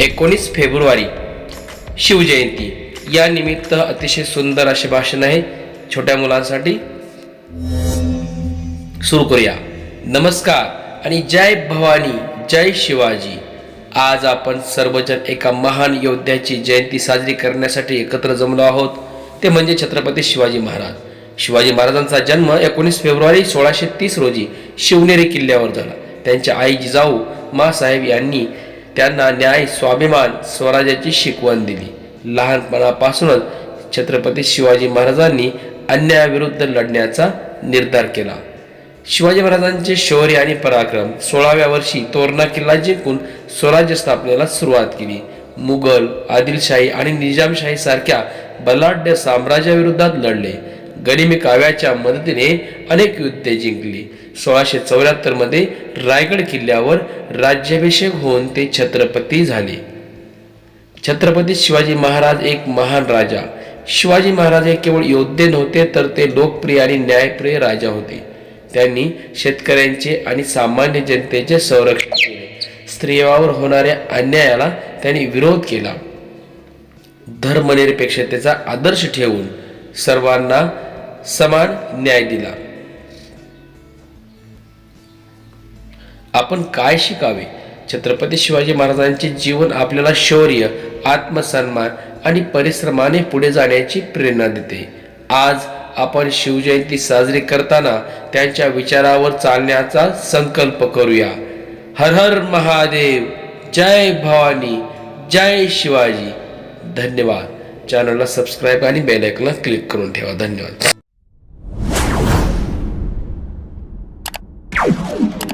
एकोणीस फेब्रुवारी शिवजयंती. या निमित्त अतिशय सुंदर असे भाषण आहे छोट्या मुलांसाठी सुरू करूया. नमस्कार आणि जय भवानी जय शिवाजी. आज आपण सर्वजण एका महान योद्ध्याची जयंती साजरी करण्यासाठी एकत्र जमलो आहोत. ते म्हणजे छत्रपती शिवाजी महाराज. शिवाजी महाराजांचा जन्म एकोणीस फेब्रुवारी सोळाशे तीस रोजी शिवनेरी किल्ल्यावर झाला. त्यांच्या आई जिजाऊ मासाहेब यांनी त्यांना न्याय स्वाभिमान स्वराज्याची शिकवण दिली. लहानपणापासूनच छत्रपती शिवाजी महाराजांनी अन्यायाविरुद्ध लढण्याचा निर्धार केला. शिवाजी महाराजांचे शौर्य आणि पराक्रम सोळाव्या वर्षी तोरणा किल्ला जिंकून स्वराज्य स्थापनेला सुरुवात केली. मुघल आदिलशाही आणि निजामशाही सारख्या बलाढ्य साम्राज्याविरोधात लढले. गनिमी काव्याच्या मदतीने अनेक युद्धे जिंकली. सोळाशे चौऱ्याहत्तरमध्ये रायगड किल्ल्यावर राज्याभिषेक होऊन ते छत्रपती झाले. छत्रपती शिवाजी महाराज एक महान राजा. शिवाजी महाराज हे केवळ योद्धे नव्हते तर ते लोकप्रिय आणि न्यायप्रिय राजा होते. त्यांनी शेतकऱ्यांचे आणि सामान्य जनतेचे संरक्षण केले. स्त्रियावर होणाऱ्या अन्यायाला त्यांनी विरोध केला. धर्मनिरपेक्षतेचा आदर्श ठेवून सर्वांना समान न्याय दिला. आपण काय शिकावे? छत्रपती शिवाजी महाराजांचे जीवन आपल्याला शौर्य आत्मसन्मान आणि परिश्रमाने पुढे जाण्याची प्रेरणा देते. आज आपण शिवजयंती साजरी करताना त्यांच्या विचारावर चालण्याचा संकल्प करूया. हर हर महादेव जय भवानी जय शिवाजी. धन्यवाद. चॅनलला सबस्क्राईब आणि बेलायकनला क्लिक करून ठेवा. धन्यवाद. Thank you.